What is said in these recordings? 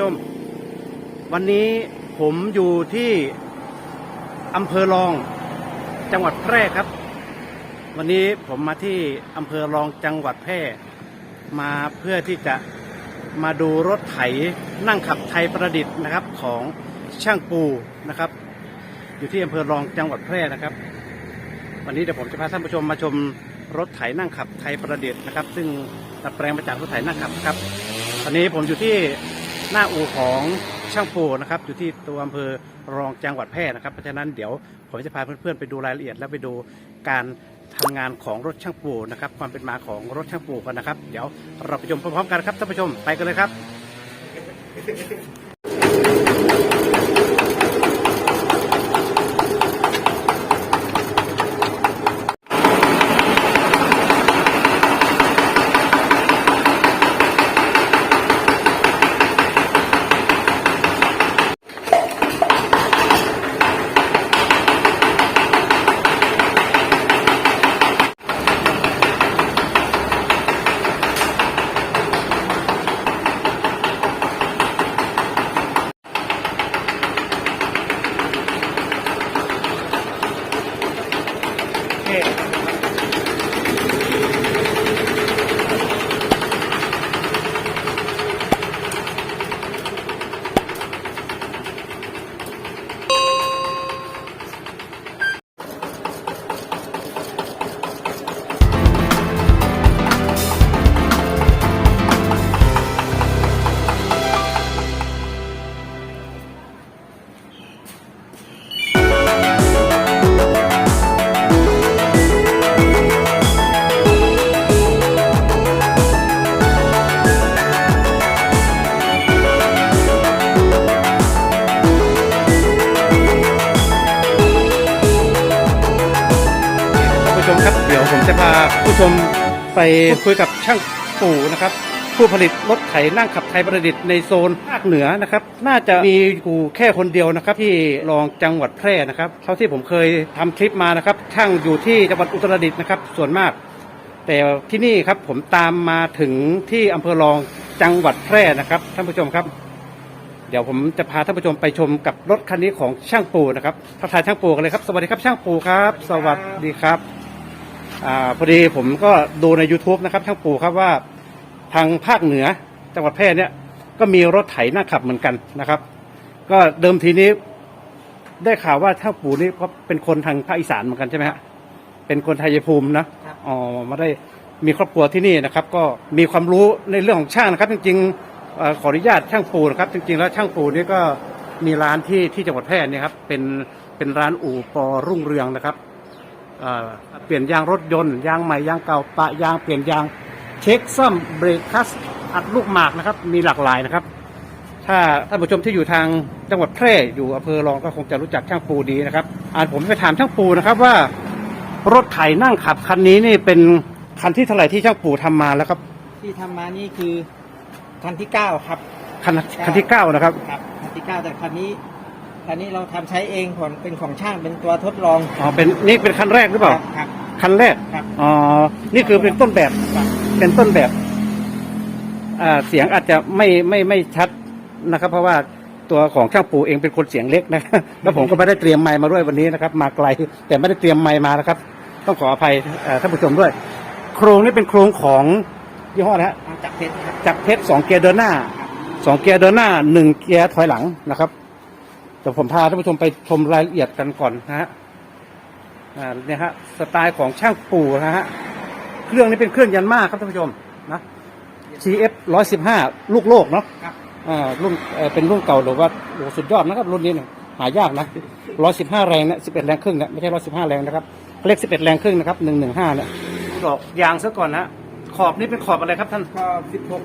ชม วันนี้ผมอยู่ที่อำเภอรอง จังหวัดแพร่ครับ วันนี้ผมมาที่อำเภอรองจังหวัดแพร่ มาเพื่อที่จะมาดูรถไถนั่งขับไทยประดิษฐ์นะครับของช่างปูนะครับ อยู่ที่อำเภอรองจังหวัดแพร่นะครับ วันนี้เดี๋ยวผมจะพาท่านผู้ชมมาชมรถไถนั่งขับไทยประดิษฐ์นะครับ ซึ่งดัดแปลงมาจากรถไถนั่งขับครับตอนนี้ผมอยู่ที่ หน้าอู่ของช่างปูนะครับอยู่ที่ตัวอำเภอรองจังหวัดแพร่นะครับเพราะฉะนั้นเดี๋ยวผมจะพาเพื่อนๆไปดูรายละเอียด และไปดูการทำงานของรถช่างปูนะครับความเป็นมาของรถช่างปูกันนะครับ เดี๋ยวเราไปชมพร้อมๆกันครับท่านผู้ชมไปกันเลยครับ ไปคุยกับช่างปู่นะครับ ผู้ผลิตรถไถนั่งขับไทยประดิษฐ์ในโซนภาคเหนือนะครับ น่าจะมีอยู่แค่คนเดียวนะครับ ที่รองจังหวัดแพร่นะครับเท่าที่ผมเคยทำคลิปมานะครับ ช่างอยู่ที่จังหวัดอุตรดิตถ์นะครับ ส่วนมาก แต่ที่นี่ครับผมตามมาถึงที่อำเภอรองจังหวัดแพร่นะครับท่านผู้ชมครับ เดี๋ยวผมจะพาท่านผู้ชมไปชมกับรถคันนี้ของช่างปูนะครับทักทายช่างปูกันเลยครับ สวัสดีครับช่างปูครับ สวัสดีครับ อ่าพอดีผมก็ดูใน YouTube นะครับช่างปูครับว่าทางภาคเหนือจังหวัดแพร่เนี่ยก็มีรถไถหน้าขับเหมือนกันนะครับ ก็เดิมทีนี้ได้ข่าวว่าช่างปูนี่ก็เป็นคนทางภาคอีสานเหมือนกันใช่ไหมฮะเป็นคนไทยภูมินะครับอ๋อมาได้มีครอบครัวที่นี่นะครับ ก็มีความรู้ในเรื่องของช่างนะครับ จริงๆเอ่อขออนุญาตช่างปูนะครับ จริงๆ แล้วช่างปูนี่ก็มีร้านที่ที่จังหวัดแพร่เนี่ยครับเป็นเป็นร้านอู่ปอรุ่งเรืองนะครับ เอ่อเปลี่ยนยางรถยนต์ ยางใหม่ยางเก่าปะยางเปลี่ยนยางเช็คซ่อมเบรกคัสอัดลูกหมากนะครับ มีหลากหลายนะครับ ถ้าท่านผู้ชมที่อยู่ทางจังหวัดแพร่อยู่อำเภอรองก็คงจะรู้จักช่างปูดีนะครับอ่าผมไปถามช่างปูนะครับว่ารถไถนั่งขับคันนี้นี่เป็นคันที่เท่าไหร่ที่ช่างปู่ทำมาแล้วครับ ที่ทำมานี่คือคันที่เก้าครับคันคันที่เก้านะครับครับคันที่เก้าแต่คันนี้ คันนี้เราทำใช้เองผลเป็นของช่างเป็นตัวทดลองอ๋อเป็นนี่เป็นคันแรกหรือเปล่าครับคันแรกครับอ๋อนี่คือเป็นต้นแบบครับเป็นต้นแบบอ่าเสียงอาจจะไม่ไม่ไม่ชัดนะครับ เพราะว่าตัวของช่างปู่เองเป็นคนเสียงเล็กนะแล้วผมก็ไม่ได้เตรียมไมค์มาด้วยวันนี้นะครับ มาไกลแต่ไม่ได้เตรียมไมค์มานะครับ ต้องขออภัยเอ่อท่านผู้ชมด้วย โครงนี่เป็นโครงของยี่ห้อนะฮะเอาจากเพชรครับจากเพชรสองเกียร์เดินหน้าสองเกียร์เดินหน้าหนึ่งเกียร์ถอยหลังนะครับ เดี๋ยวผมพาท่านผู้ชมไปชมรายละเอียดกันก่อนนะฮะอ่าเนี่ยฮะสไตล์ของช่างปู่นะฮะเครื่องนี้เป็นเครื่องยันมาครับท่านผู้ชมนะ CF ร้อยสิบห้าลูกโลกเนาะครับ อ่ารุ่นเอ่อเป็นรุ่นเก่าหรือว่าโอ้สุดยอดนะครับ รุ่นนี้เนี่ยหายากนะร้อยสิบห้าแรงเนี่ยสิบเอ็ดแรงครึ่งเนี่ยไม่ใช่ร้อยสิบห้าแรงนะครับเขาเรียกสิบเอ็ดแรงครึ่งนะครับหนึ่งหนึ่งห้าเนี่ยดอกยางซะก่อนนะขอบนี่เป็นขอบอะไรครับท่านก็สิบหก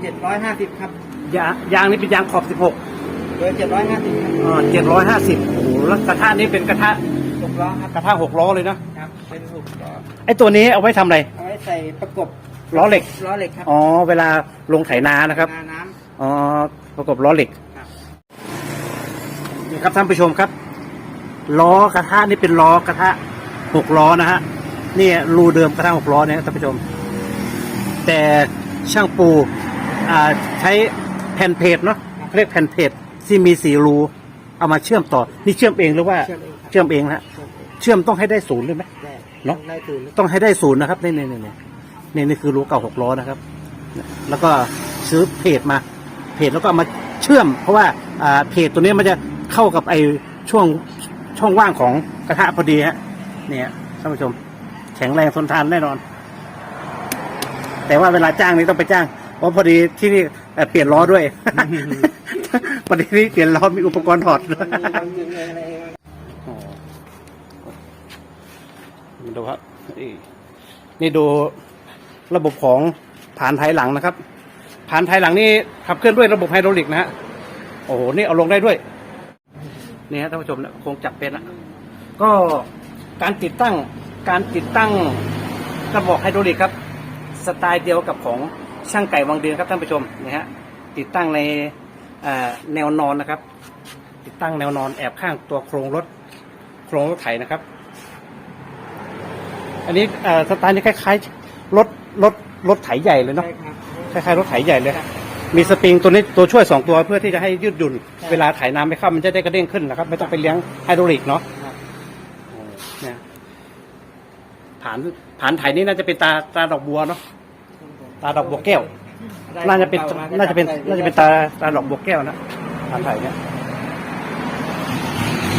เจ็ดร้อยห้าสิบครับ ยางยางนี่เป็นยางขอบ 16 เบอร์เจ็ดร้อยห้าสิบครับอ่า750โอ้โหแล้วกระทะนี้เป็นกระทะหกล้อครับกระทะ6ล้อเลยนะครับเป็นหกล้อไอ้ตัวนี้เอาไว้ทำอะไร เอาไว้ใส่ประกบล้อเหล็ก ล้อเหล็กครับอ๋อ เวลาลงไถนานะครับ นาน้อ๋อ ประกบล้อเหล็กำครับ นี่ครับท่านผู้ชมครับ ล้อกระทะนี่เป็นล้อกระทะ6ล้อนะฮะนี่รูเดิมกระทะ6ล้อเนี่ยท่านผู้ชม แต่ช่างปูอ่าใช้แผ่นเพจเนาะเรียกแผ่นเพจ ที่มีสี่รูเอามาเชื่อมต่อ นี่เชื่อมเองหรือว่าเชื่อมเองครับเชื่อมเองนะเชื่อมเองเชื่อมต้องให้ได้ศูนย์เลยไหม ได้เนอะ ได้ศูนย์ต้องให้ได้ศูนย์นะครับนี่นี่นี่นี่นี่นี่คือรูเก่าหกล้อนะครับ แล้วก็ซื้อเพจมาเพจแล้วก็เอามาเชื่อม เพราะว่าอ่าเพจตัวนี้มันจะเข้ากับไอช่วงช่องว่างของกระทะพอดีฮะเนี่ยท่านผู้ชม แข็งแรงทนทานแน่นอน แต่ว่าเวลาจ้างนี่ต้องไปจ้างเพราะพอดีที่นี่เอ่อเปลี่ยนล้อด้วย พอดีนี่เปลี่ยนล้อมีอุปกรณ์ถอดมับางอย่างอะไรอ๋อมาดูครับนี่นี่ดูระบบของฐานไถหลังนะครับฐานไถหลังนี่ขับเคลื่อนด้วยระบบไฮดรอลิกนะฮะ โอ้โห นี่เอาลงได้ด้วย นี่ฮะท่านผู้ชมนะคงจับเป็นละก็การติดตั้งการติดตั้งกระบอกไฮดรอลิกครับ สไตล์เดียวกับของช่างไก่วังเดือนครับท่านผู้ชมนี่ฮะติดตั้งใน แนวนอนนะครับ ติดตั้งแนวนอนแอบข้างตัวโครงรถโครงรถไถนะครับ อันนี้เอ่อสไตล์นี้คล้ายๆรถรถรถไถใหญ่เลยเนาะใช่ครับคล้ายๆรถไถใหญ่เลยมีสปริงตัวนี้ตัวช่วยสองตัวเพื่อที่จะให้ยืดหยุ่นใช่เวลาไถน้ำไม่เข้ามันจะได้กระเด้งขึ้นนะครับ ไม่ต้องไปเลี้ยงไฮดรอลิกเนาะครับโอ้เนี่ยฐานฐานไถนี่น่าจะเป็นตาตาดอกบัวเนาะตาดอกบัวแก้วได้ น่าจะเป็นของก่มน่าจะเป็นได้น่าจะเป็นตาตาดอกบัวแก้วนะฐานไถเนี่ย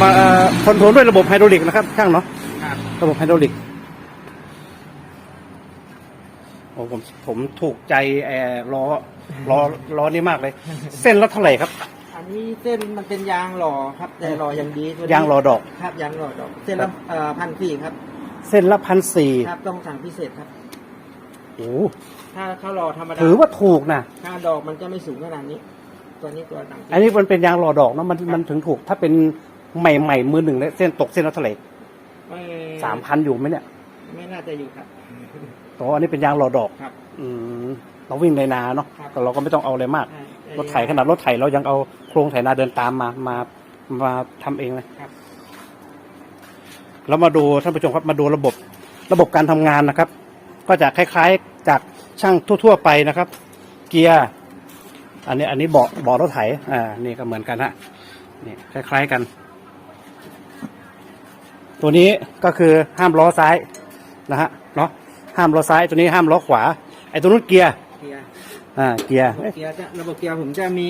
มาเอ่อคอนโทรลด้วยระบบไฮดรอลิกนะครับช่างเนาะครับระบบไฮดรอลิกโอ้ผมผมถูกใจแอร์ล้อล้อล้อนี้มากเลย เส้นละเท่าไหร่ครับ อันนี้เส้นมันเป็นยางหล่อครับ แต่หล่ออย่างดีตัวนี้ยางล้อดอกครับยางหล่อดอก เส้นครัละบเอ่อพันสี่ครับ เส้นละพันสี่ครับต้องสั่งพิเศษครับโอ้ ถ้าเขาหล่อธรรมดาถือว่าถูกนะถ้าดอกมันจะไม่สูงขนาดนี้ ตัวนี้ตัวต่างอันนี้มันเป็นยางล้อดอกเนาะมันมันถึงถูก ถ้าเป็นใหม่ๆมือหนึ่งเนี่ยเส้นตกเส้นละเท่าไหร่ไม่สามพันอยู่ไหมเนี่ย ไม่น่าจะอยู่ครับอ๋ออันนี้เป็นยางล้อดอกครับ อืมเราวิ่งในนาเนาะครับแต่เราก็ไม่ต้องเอาอะไรมากใช่รถไถขนาดรถไถเรายังเอาโครงไถนาเดินตามมามามาทำเองเลยครับแล้วมาดูท่านผู้ชมครับมาดูระบบระบบการทำงานนะครับ ก็จะคล้ายๆ จากช่างทั่ว ๆ ไปนะครับ เกียร์อันนี้อันนี้เบาะเบาะรถไถอ่านี่ก็เหมือนกันฮะนี่คล้าย ๆกัน ตัวนี้ก็คือห้ามล้อซ้ายนะฮะเนาะห้ามล้อซ้ายตัวนี้ห้ามล้อขวาไอ้ตัวนู้นเกียร์เกียร์อ่าเกียร์ระบบเกียร์จะระบบเกียร์ผมจะมี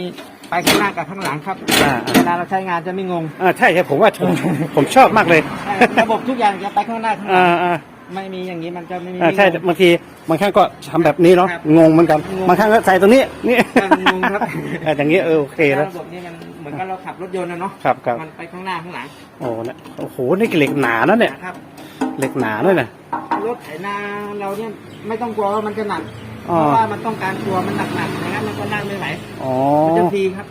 ไปข้างหน้ากับข้างหลังครับอ่าเวลาเราใช้งานจะไม่งงอ่าใช่ใช่ผมว่าผมผมชอบมากเลยใช่ระบบทุกอย่างจะไปข้างหน้าข้างหลัอ่างอ่าไม่มีอย่างนี้มันจะไม่มีอ่าใช่ไม่งงบางที บางครั้งก็ทำแบบนี้เนาะครับงงเหมือนกัน งง บางครั้งก็ใส่ตรงนี้นี่ครับงงครับเอออย่างนี้เออโอเคแล้ว ระบบนี้มันเหมือนกับเราขับรถยนต์นะเนาะครับครับ มันไปข้างหน้าข้างหลังโอ้เนี่ยโอ้โหนี่เหล็กหนานะเนี่ยนะครับ เหล็กหนาด้วยนะ รถไถนาเราเนี่ยไม่ต้องกลัวว่ามันจะหนัก เพอ๋อ ราะว่ามันต้องการตัวมันหนักๆอย่างนั้นมันก็นั่งไม่ไหวอ๋อมันจะฟรีครับ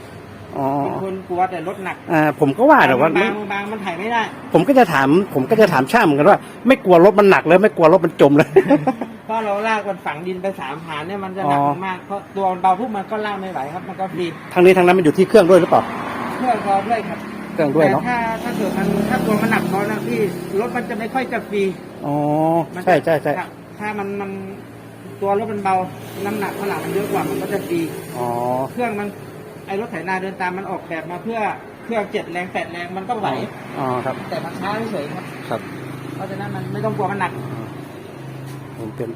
อ๋อเป็นคนกลัวแต่รถหนักอ่าผมก็ว่าแต่ว่าบางบางมันถ่ายไม่ได้ ผมก็จะถาม ผมก็จะถามช่างเหมือนกันว่า ไม่กลัวรถมันหนักเลยไม่กลัวรถมันจมเลยเพราะเราลากมันฝังดินไปสามผานเนี่ยมันจะหนักอ๋อมากเพราะตัวมันเบาปุ๊บมันก็ลากไม่ไหวครับ มันก็ฟรีทางนี้ทางนั้นมันอยู่ที่เครื่องด้วยหรือเปล่าเครื่องพอด้วยครับเครื่องด้วยแต่เนาะถ้าถ้าเกิดมันถ้าตัวมันหนักพอนะพี่รถมันจะไม่ค่อยจะฟรีอ๋อมันจะใช่ใช่ใช่ครับถ้ามันมันตัวรถมันเบา น้ำหนักข้างหลังมันเยอะกว่ามันก็จะฟรีอ๋อเครื่องมัน ไอรถไถนาเดินตามมันออกแบบมาเพื่อเครื่องเจ็ดแรงแปดแรงมันก็ไหวอ๋อครับ แต่มันช้าเฉยๆครับ ครับ เพราะฉะนั้นมันไม่ต้องกลัวมันหนักผมเป็น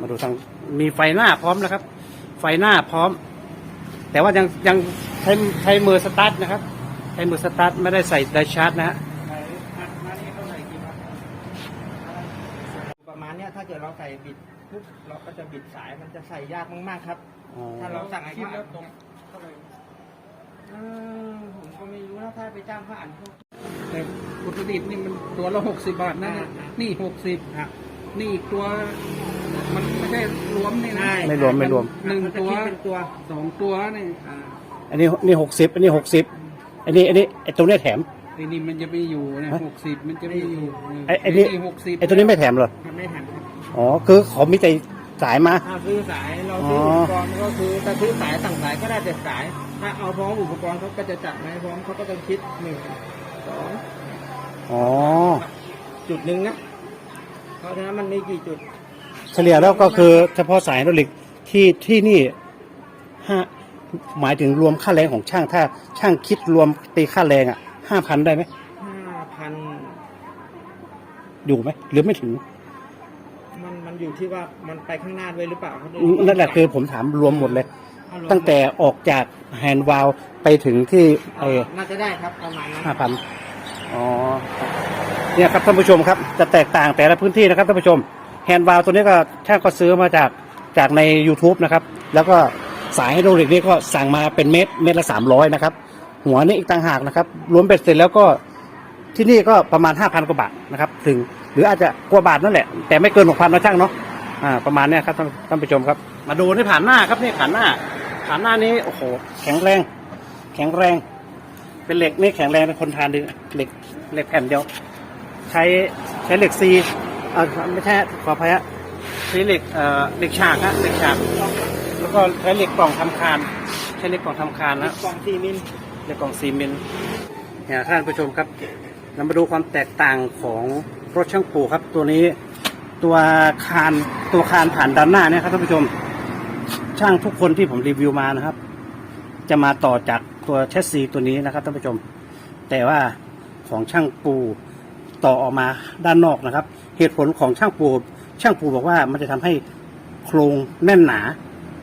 มาดูทางมีไฟหน้าพร้อมนะครับ ไฟหน้าพร้อม แต่ว่ายังยังใช้ใช้มือสตาร์ทนะครับใช้มือสตาร์ทไม่ได้ใส่ไดชาร์จนะฮะประมาณเนี้ยถ้าเกิดเราใส่บิดปุ๊บเราก็จะบิดสายมันจะใส่ยากมากๆครับอ๋อ ถ้าเราสั่งให้เขาอ่านตรงเท่าไหร่เออผมก็ไม่รู้นะถ้าไปจ้างเขาอ่านพวกแต่อุตรดิตถ์นี่มันตัวละหกสิบาทนะอ่า นี่หกสิบครับ นี่อีกตัว มันไม่ได้รวมนี่นะใช่ไม่รวมไม่รวม หนึ่งตัวเขาจะคิดเป็นตัวสองตัวนี่อ่าอันนี้นี่หกสิบอันนี้หกสิบอันนี้อันนี้ไอตัวเนี้ยแถม ไอ้นี่มันจะไม่อยู่นะฮะหกสิบมันจะไม่อยู่ไอ้ไอ้นี่ หกสิบไอตัวนี้ไม่แถมเหรอทำไม่ทันครับอ๋อคือเขามีแต่ สายมาถ้าซื้อสายเราซื้อออุปกรณ์ก็คือถ้าซื้อสายสั่งสายก็ได้แต่สาย ถ้าเอาพร้อมอุปกรณ์เขาก็จะจัดมาให้พร้อมเขาก็ต้องคิดหนึ่งสองอ๋อ จุดหนึ่งนะเพราะฉะนั้นมันมีกี่จุดเฉลี่ยแล้วก็คือเฉพาะสายไฮดรอลิกที่ที่นี่ห้าหมายถึงรวมค่าแรงของช่างถ้าช่างคิดรวมตีค่าแรงอะห้าพันได้ไหมห้าพันอยู่ไหมหรือไม่ถึงมันมัน อยู่ที่ว่ามันไปข้างหน้าด้วยหรือเปล่าครับนั่นแหละคือผมถามรวมหมดเลยเอารวมตั้งแต่ออกจากแฮนด์วาลไปถึงที่ไอ้น่าจะได้ครับประมาณนั้นห้าพันอ๋อเนี่ยครับท่านผู้ชมครับ จะแตกต่างแต่ละพื้นที่นะครับท่านผู้ชมแฮนด์วาลตัวนี้ก็ช่างก็ซื้อมาจากจากใน YouTube นะครับ แล้วก็สายไฮโดรลิกนี่ก็สั่งมาเป็นเม็ดเม็ดละสามร้อยนะครับ หัวนี่อีกต่างหากนะครับ รวมเบ็ดเสร็จแล้วก็ที่นี่ก็ประมาณห้าพันกว่าบาทนะครับ ถึง หรืออาจจะกว่าบาทนั่นแหละ แต่ไม่เกินหกพันนะช่างเนาะอ่าประมาณเนี้ยครับท่านท่านผู้ชมครับ มาดูนี่ผ่านหน้าครับนี่ผ่านหน้าผ่านหน้านี้โอ้โหแข็งแรง แข็งแรง เป็นเหล็กนี่แข็งแรงเป็นคนทานดีเหล็กเหล็กแผ่นเดียว ใช้ใช้เหล็กซีเอ่อไม่ใช่ขออภัยฮะใช้เหล็กเอ่อเหล็กฉากฮะเหล็กฉากแล้วก็ใช้เหล็กกล่องทำคานใช้เหล็กกล่องทำคานนะกล่องสี่มิลเหล็กกล่องซีเมนต์เนี่ยท่านผู้ชมครับเรามาดูความแตกต่างของ รถช่างปูครับ ตัวนี้ตัวคานตัวคานผ่านด้านหน้าเนี่ยครับท่านผู้ชม ช่างทุกคนที่ผมรีวิวมานะครับ จะมาต่อจากตัวแชสซีตัวนี้นะครับท่านผู้ชม แต่ว่าของช่างปูต่อออกมาด้านนอกนะครับ เหตุผลของช่างปูช่างปูบอกว่ามันจะทำให้โครงแน่นหนา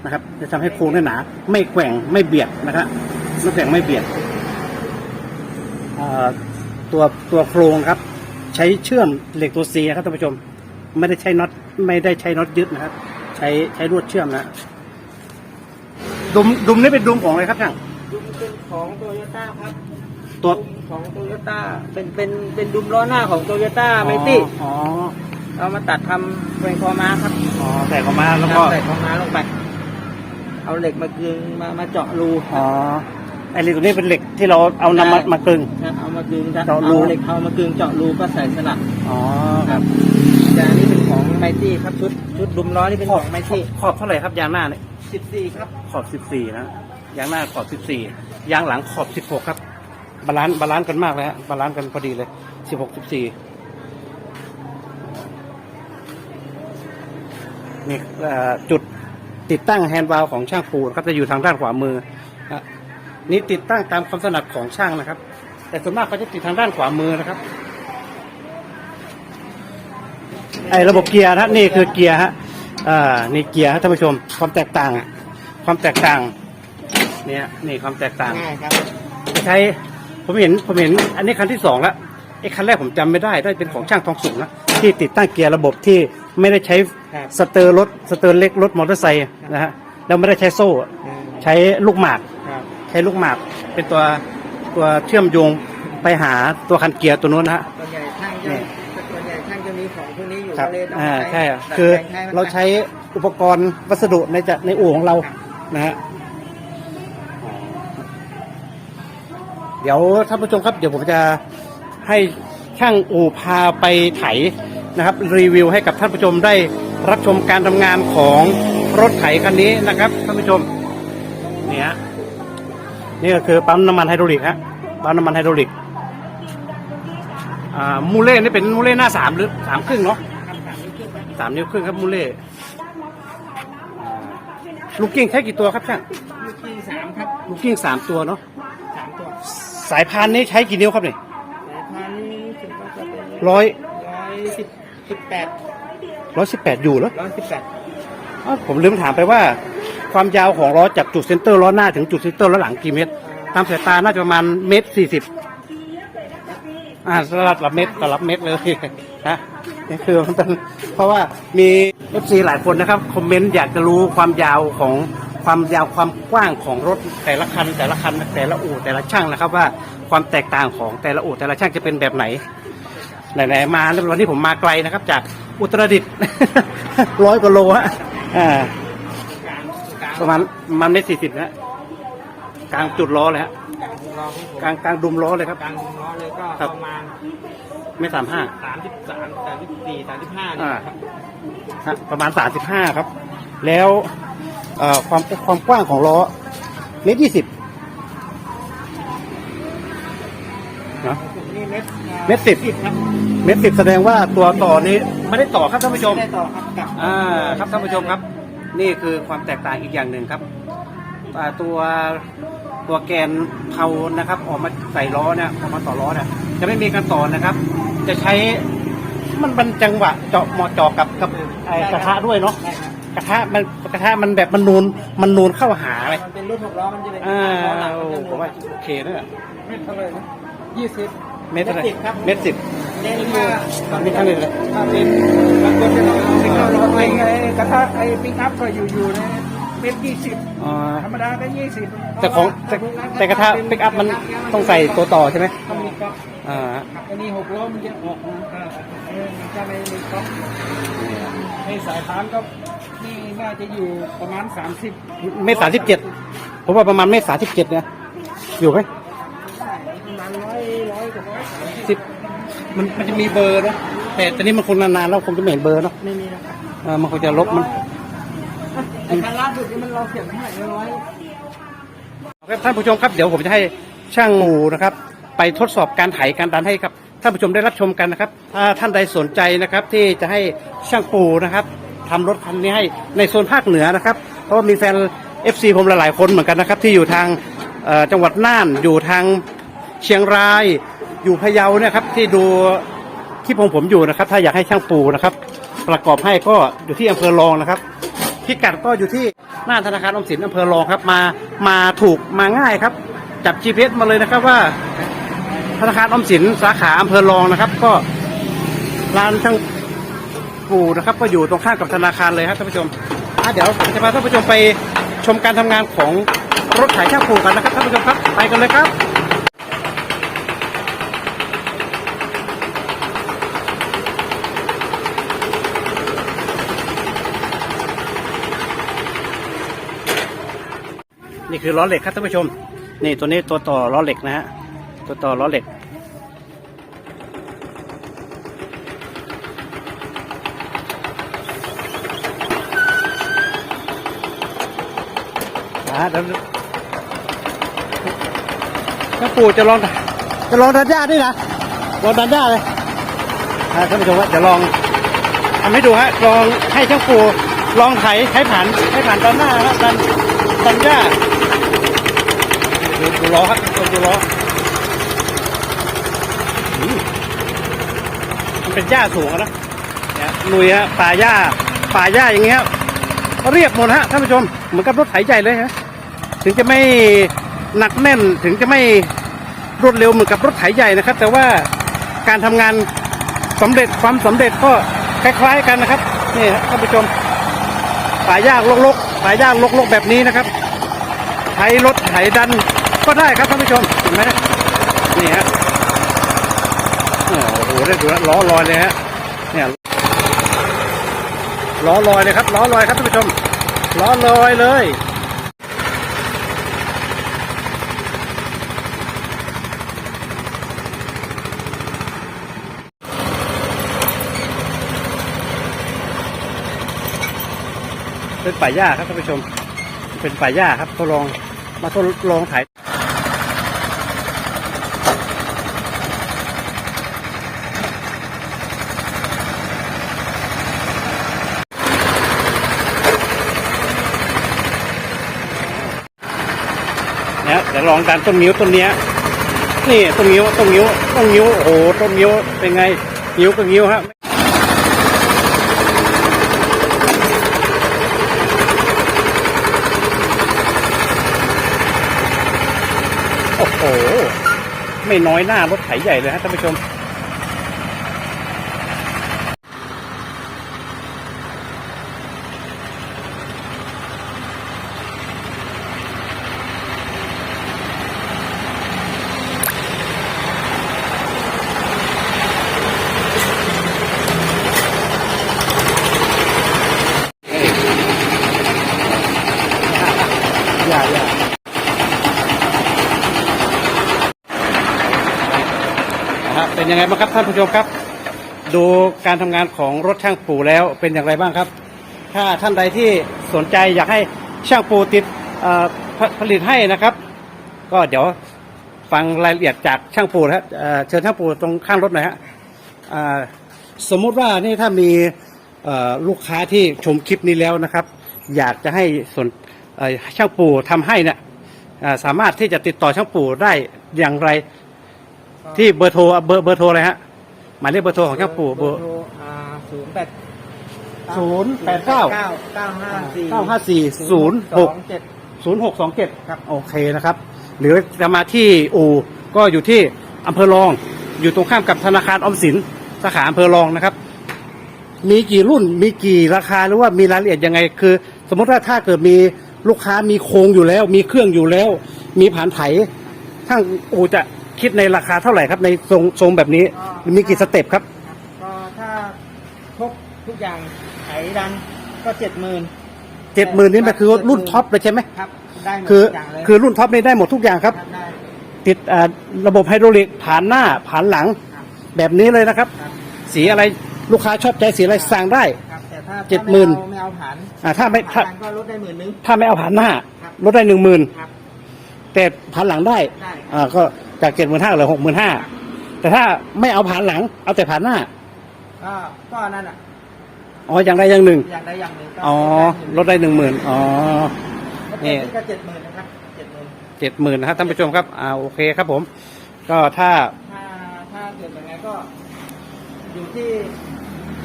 นะครับ จะทำให้โครงแน่นหนา ไม่แกว่งไม่เบียดนะครับไม่แกว่งไม่เบียดตัวตัวโครงครับ ใช้เชื่อมเหล็กตัวซีนะครับท่านผู้ชม ไม่ได้ใช้น็อตไม่ได้ใช้น็อตยึดนะครับ ใช้ใช้ลวดเชื่อมนะดุมดุมนี่เป็นดุมของอะไรครับช่างดุมเป็นของโตโยต้าครับตัวดุมของโตโยต้าเป็นเป็นเป็นดุมล้อหน้าของโตโยต้าไมตี้อ๋อเอามาตัดทำเป็นคอม้าครับอ๋อแต่ออกมาแล้วก็ใส่คอม้าลงไป เอาเหล็กมากึงมามาเจาะรูอ๋อ ไอ้เหล็กตัวนี้เป็นเหล็กที่เราเอานำมามากลึงนะเอามากึงครับเจาะรู เอาเหล็กเอามากึงเจาะรูก็ใส่สลับอ๋อครับแต่อันนี้เป็นของไมตี้ครับชุดชุดดุมล้อนี่เป็นของไมตี้ขอบเท่าไหร่ครับยางหน้าเนี่ยสิบสี่ครับขอบสิบสี่นะยางหน้าขอบสิบสี่ยางหลังขอบสิบหกครับ บาลานซ์บาลานซ์กันมากเลยฮะบาลานซ์กันพอดีเลยสิบหกสิบสี่นี่เอ่อจุดติดตั้งแฮนด์วาลของช่างปูนะครับจะอยู่ทางด้านขวามือ นะนี่ติดตั้งตามความถนัดของช่างนะครับ แต่ส่วนมากเขาจะติดทางด้านขวามือนะครับ ไอ้ระบบเกียร์นะนี่คือเกียร์ฮะอ่านี่เกียร์ฮะท่านผู้ชม ความแตกต่างความแตกต่าง เนี่ยนี่ความแตกต่าง ง่ายครับใช้ผมเห็นผมเห็นอันนี้คันที่สองแล้วไอ้คันแรกผมจำไม่ได้ได้เป็นของช่างทองสุกนะที่ติดตั้งเกียร์ระบบที่ไม่ได้ใช้ครับสเตอร์รถสเตอร์เล็กรถมอเตอร์ไซค์นะฮะแล้วไม่ได้ใช้โซ่ อืม ใช้ลูกหมากครับใช้ลูกหมากเป็นตัวตัวเชื่อมโยงไปหาตัวคันเกียร์ตัวนู้นนะฮะ ส่วนใหญ่ช่างจะนี่ส่วนใหญ่ช่างจะมีของพวกนี้อยู่ครับก็เลยต้องอ่าใช้ใช่อะดัดคือแปลงให้มันเราใช้อุปกรณ์วัสดุในจะในอู่ของเรานะฮะเดี๋ยวท่านผู้ชมครับ เดี๋ยวผมจะให้ช่างอู่พาไปไถนะครับ รีวิวให้กับท่านผู้ชมได้รับชมการทำงานของรถไถคันนี้นะครับท่านผู้ชมนี่ฮะ นี่ก็คือปั๊มน้ำมันไฮดรอลิกฮะปั๊มน้ำมันไฮดรอลิกอ่ามูเล่นี่เป็นมูเล่หน้าสามหรือสามครึ่งเนาะสามนิ้วครึ่งครับมูเล่อ่าลูกกิ้งใช้กี่ตัวครับช่างลูกที่สามครับลูกกิ้งสามตัวเนาะสามตัวสายพานนี้ใช้กี่นิ้วครับเนี่ยสายพันธุ์นี้ถึงว่าจะเป็นร้อยร้อยสิบสิบแปดร้อยสิบแปดอยู่แล้วร้อยสิบแปดอ้าวผมลืมถามไปว่า ความยาวของล้อจากจุดเซนเตอร์ล้อหน้าถึงจุดเซนเตอร์ล้อหลังกี่เมตร ตามสายตาน่าจะประมาณเมตรสี่สิบอ่าสลับเมตรสลับเมตรเลยนะนี่คือมันเป็นเพราะว่ามีเอฟซีหลายคนนะครับคอมเมนต์อยากจะรู้ความยาวของความยาวความกว้างของรถแต่ละคัน แต่ละคันแต่ละอู่แต่ละช่างนะครับ ว่าความแตกต่างของแต่ละอู่แต่ละช่างจะเป็นแบบไหนไหนๆมาแล้ววันนี้ผมมาไกลนะครับ จากอุตรดิตถ์ร้อยกว่าโลฮะอ่าางกลางประมาณมันไม่สี่สิบนะกลางจุดล้อเลยฮะกลางวงล้อของผมกลางกลางดุมล้อเลยครับ กลางวงล้อเลยก็ครับ ประมาณไม่สามห้า สามสิบสามสามสิบสี่สามสิบห้าอ่า ครับฮะประมาณสามสิบห้าครับ แล้วเอ่อความความกว้างของล้อเมตรยี่สิบนะ ผมนี่เม็ดเม็ดสิบ ครับเมตรสิบแสดงว่าตัวต่อนี้ไม่ได้ต่อครับท่านผู้ชม ไม่ได้ต่อครับกับอ่าครับท่านผู้ชมครับ นี่คือความแตกต่างอีกอย่างหนึ่งครับอ่าตัวตัวแกนเผานะครับ ออกมาใส่ล้อเนี่ยออกมาต่อล้อเนี่ยจะไม่มีการต่อนะครับ จะใช้มันมันจังหวะเจาะเหมาะเจาะกับกับไอ้กระทะด้วยเนาะใช่ครับกระทะมันกระทะมันแบบมันนูนมันนูนเข้าหาเลยมันเป็นรุ่นหกล้อมันจะเป็นอ่าล้อหลังโอ้มันจะผมว่าโอเคนะเนี่ยเม็ดเท่าไหร่นะยี่สิบเมตรเท่าไหร่สิบครับเมตรสิบ เน้นมามีทั้เลยเลยถ้าเป็นบางคนจะเอาไปเข้าร้อยไอ้กระทะไอ้ปิกอัพก็อยู่อยู่ในเม็ดยี่สิบอ๋อธรรมดาก็ยี่สิบแต่ของแต่แต่กระทะปิกอัพมันต้องใส่ตัวต่อใช่ไหมต้องมีก๊อกอ่าอันนี้หกล้อมันจะออกมาเออมันจะไม่มีก๊อกไอ้สายพานก็นี่น่าจะอยู่ประมาณสามสิบเมตรสามสิบเจ็ดผมว่าประมาณเมตรสามสิบเจ็ดเนี่ยอยู่ไหมประมาณร้อยร้อยกว่าร้อยสิบ มันมันจะมีเบอร์นะแต่ตอนนี้มันคงนานๆแล้วคงจะไม่เห็นเบอร์เนาะไม่มีนะครับอ่ามันคงจะลบมันไอ้คันล่าสุดนี่มันเราเขียนไม่ให้ร้อยครับท่านผู้ชมครับเดี๋ยวผมจะให้ช่างหมูนะครับ ไปทดสอบการไถการดันให้ครับท่านผู้ชมได้รับชมกันนะครับถ้าท่านใดสนใจนะครับ ที่จะให้ช่างปูนะครับทำรถคันนี้ให้ในโซนภาคเหนือนะครับ เพราะว่ามีแฟน FC ผมหลายๆคนเหมือนกันนะครับ ที่อยู่ทางเอ่อจังหวัดน่านอยู่ทางเชียงราย อยู่พะเยาเนี่ยครับที่ดูคลิปของผมอยู่นะครับ ถ้าอยากให้ช่างปูนะครับ ประกอบให้ก็อยู่ที่อำเภอรองนะครับพิกัดก็อยู่ที่หน้าธนาคารอมสินอำเภอรองครับ มามาถูกมาง่ายครับ จับ GPS มาเลยนะครับว่า ธนาคารอมสินสาขาอำเภอรองนะครับ ก็ร้านช่างปูนะครับ ก็อยู่ตรงข้ามกับธนาคารเลยครับท่านผู้ชมอะเดี๋ยวจะพาท่านผู้ชมไปชมการทำงานของรถไถช่างปูกันนะครับท่านผู้ชมครับ ไปกันเลยครับ คือล้อเหล็กครับท่านผู้ชม นี่ตัวนี้ตัวต่อล้อเหล็กนะฮะตัวต่อล้อเหล็กอ่าเดี๋ยวถ้าปู่จะลองจะลองดันหญ้าด้วยนะลองดันหญ้าเลยท่านผู้ชมว่าจะลองทำให้ดูฮะลองให้ช่างปู่ลองไถไถผ่านไถผ่านด้านหน้าฮะดันดัน หญ้าดูดูล้อครับดูดูล้อมันเป็นหญ้าสูงนะเนี่ยลุยฮะป่าหญ้าป่าหญ้าอย่างเงี้ยเรียบหมดฮะท่านผู้ชมเหมือนกับรถไถใหญ่เลยฮะถึงจะไม่หนักแน่นถึงจะไม่รวดเร็วเหมือนกับรถไถใหญ่นะครับ แต่ว่าการทำงานสำเร็จความสำเร็จก็คล้ายๆกันนะครับนี่ฮะท่านผู้ชมป่าหญ้าลก สายยางลกๆแบบนี้นะครับไถรถไถดันก็ได้ครับท่านผู้ชมเห็นไหมนี่ฮะโอ้โหได้ดูแล้วล้อลอยเลยฮะเนี่ยล้อลอยเลยครับล้อลอยครับท่านผู้ชมล้อลอยเลย เป็นป่าหญ้าครับท่านผู้ชม เป็นป่าหญ้าครับทดลองมาทดลองถ่ายเนี่ยเดี๋ยวลองดันต้นนิ้วต้นเนี้ยนี่ต้นนิ้วต้นนิ้วต้นนิ้วโอ้โหต้นนิ้วเป็นไงนิ้วก็นิ้วครับ โอ้โห ไม่น้อยหน้ารถไถใหญ่เลยฮะท่านผู้ชม อย่าอย่า นะครับ เป็นยังไงบ้างครับท่านผู้ชมครับ ดูการทำงานของรถช่างปูแล้วเป็นอย่างไรบ้างครับ ถ้าท่านใดที่สนใจอยากให้ช่างปูติดผผลิตให้นะครับ ก็เดี๋ยวฟังรายละเอียดจากช่างปูนะครับเชิญช่างปูตรงข้างรถหน่อยฮะสมมุติว่านี่ถ้ามีลูกค้าที่ชมคลิปนี้แล้วนะครับ อยากจะให้ส่วนช่างปู่ทำให้เนี่ยสามารถที่จะติดต่อช่างปูได้อย่างไร ที่เบอร์โทรเบอร์เบอร์โทรอะไรฮะหมายเลขเบอร์โทรของช่างปู่เบอร์ศูนย์แปดศูนย์แปดเก้าเก้าเก้าห้าสี่เก้าห้าสี่ศูนย์หกเจ็ดศูนย์หกสองเจ็ดครับโอเคนะครับ หรือจะมาที่อู่ก็อยู่ที่อำเภอรอง อยู่ตรงข้ามกับธนาคารออมสินสาขาอำเภอรองนะครับ มีกี่รุ่นมีกี่ราคาหรือว่ามีรายละเอียดยังไงคือ สมมติว่าถ้าเกิดมีลูกค้ามีโครงอยู่แล้ว มีเครื่องอยู่แล้ว มีผานไถช่างอู่จะ คิดในราคาเท่าไหร่ครับในทรงทรงแบบนี้มีกี่สเต็ปครับครับก็ถ้าครบทุกอย่างไถดันก็เจ็ดหมื่นเจ็ดหมื่นนี่มันคือรุ่นท็อปเลยใช่ไหมครับ ได้หมดคือทุกอย่างเลยคือรุ่นท็อปนี่ได้หมดทุกอย่างครับครับได้ติดอ่าระบบไฮดรอลิกผ่านหน้าผ่านหลังครับแบบนี้เลยนะครับ ครับสีอะไรลูกค้าชอบใจสีอะไรสั่งได้ ครับแต่ถ้าเจ็ดหมื่น ถ้าไม่เอาไม่เอาผ่านอ่าถ้าไม่ถ้าผ่านก็ลดได้หมื่นนึง ถ้าไม่เอาผ่านหน้าครับ ลดได้หนึ่งหมื่นครับ แต่ผ่านหลังได้ได้ อ่าก็ จากเจ็ดหมื่นห้าเหลือหกหมื่นห้าแต่ถ้าไม่เอาผ่านหลัง เอาแต่ผ่านหน้าก็ก็นั่นอะอ๋ออย่างใดอย่างหนึ่ง อย่างใดอย่างหนึ่งก็อ๋อลดได้หนึ่งหมื่นอ๋อนี่นี่ก็เจ็ดหมื่นนะครับเจ็ดหมื่นเจ็ดหมื่นนะครับท่านผู้ชมครับอ่าโอเคครับผม ก็ถ้าถ้าถ้าเกิดยังไงก็ อยู่ที่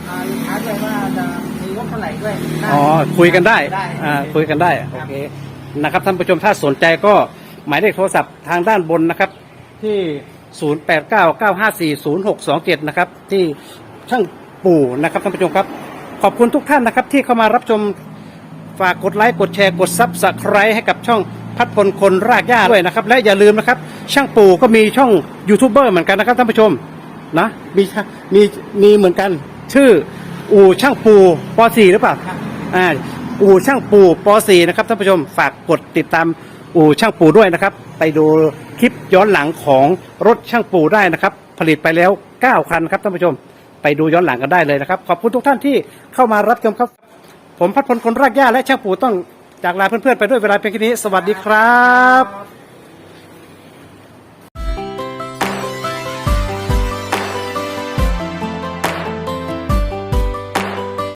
อ่าลูกค้าด้วยว่าจะมีงบเท่าไหร่ด้วยได้อ๋อคุยกันได้ได้อ่าคุยกันได้คโอรับเคนะครับท่านผู้ชมถ้าสนใจก็หมายเลขโทรศัพท์ทางด้านบนนะครับ ที่ 0899540627 นะครับ ที่ช่างปู่นะครับท่านผู้ชมครับ ขอบคุณทุกท่านนะครับ ที่เข้ามารับชมฝากกดไลค์กดแชร์กดซับสไครต์ให้กับช่องพัดพลคนรากหญ้าด้วยนะครับ และอย่าลืมนะครับ ช่างปู่ก็มีช่องยูทูบเบอร์เหมือนกันนะครับท่านผู้ชมนะมีมีมีเหมือนกัน ชื่อ อู่ช่างปู่ป .4 หรือเปล่าอ่าอู่ช่างปู่ป .4 นะครับท่านผู้ชมฝากกดติดตาม อู่ช่างปูด้วยนะครับ ไปดูคลิปย้อนหลังของรถช่างปูได้นะครับ ผลิตไปแล้ว 9 คันครับท่านผู้ชม ไปดูย้อนหลังกันได้เลยนะครับ ขอบคุณทุกท่านที่เข้ามารับชมครับ ผมพัดพลคนรากหญ้าและช่างปูต้องจากลาเพื่อนๆไปด้วยเวลาเพียงแค่นี้ สวัสดีครับครับ